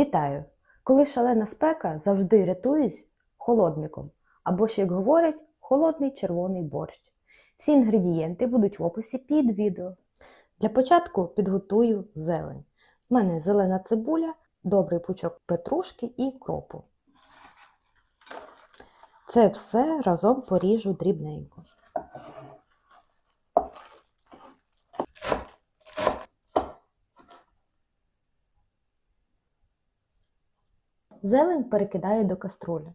Вітаю! Коли шалена спека, завжди рятуюсь холодником, або ж, як говорять, холодний червоний борщ. Всі інгредієнти будуть в описі під відео. Для початку підготую зелень. У мене зелена цибуля, добрий пучок петрушки і кропу. Це все разом поріжу дрібненько. Зелень перекидаю до каструлі.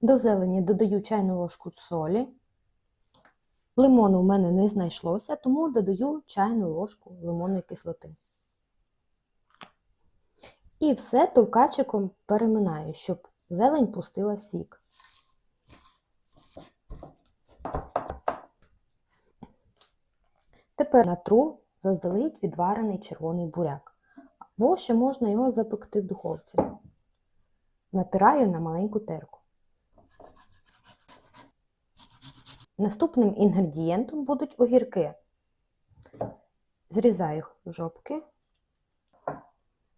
До зелені додаю чайну ложку солі. Лимону в мене не знайшлося, тому додаю чайну ложку лимонної кислоти. І все товкачиком переминаю, щоб зелень пустила сік. Тепер натру заздалегідь відварений червоний буряк. Або ще можна його запекти в духовці. Натираю на маленьку терку. Наступним інгредієнтом будуть огірки. Зрізаю їх в жопки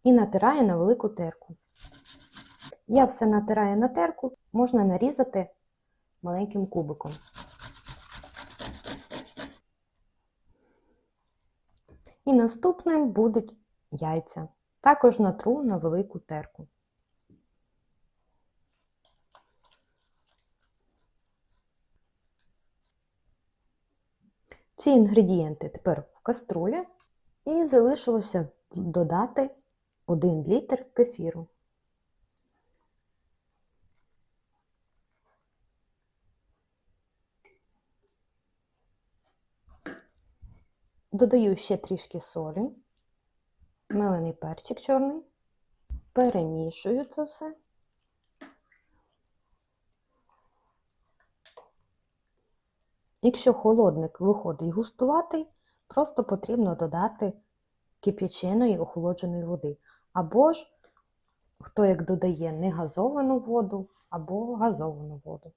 і натираю на велику терку. Я все натираю на терку, можна нарізати маленьким кубиком. І наступним будуть яйця. Також натру на велику терку. Всі інгредієнти тепер в каструлі і залишилося додати 1 літр кефіру. Додаю ще трішки солі, мелений перчик чорний, перемішую це все. Якщо холодник виходить густуватий, просто потрібно додати кип'яченої охолодженої води. Або ж, хто як додає негазовану воду, або газовану воду.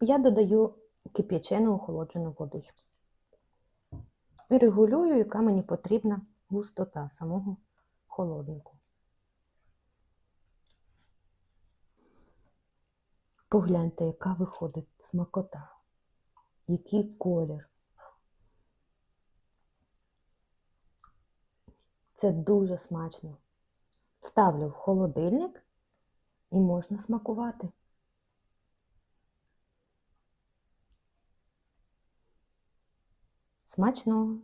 Я додаю кип'ячену охолоджену водичку. І регулюю, яка мені потрібна густота самого холоднику. Погляньте, яка виходить смакота, який колір. Це дуже смачно. Ставлю в холодильник і можна смакувати. Смачного!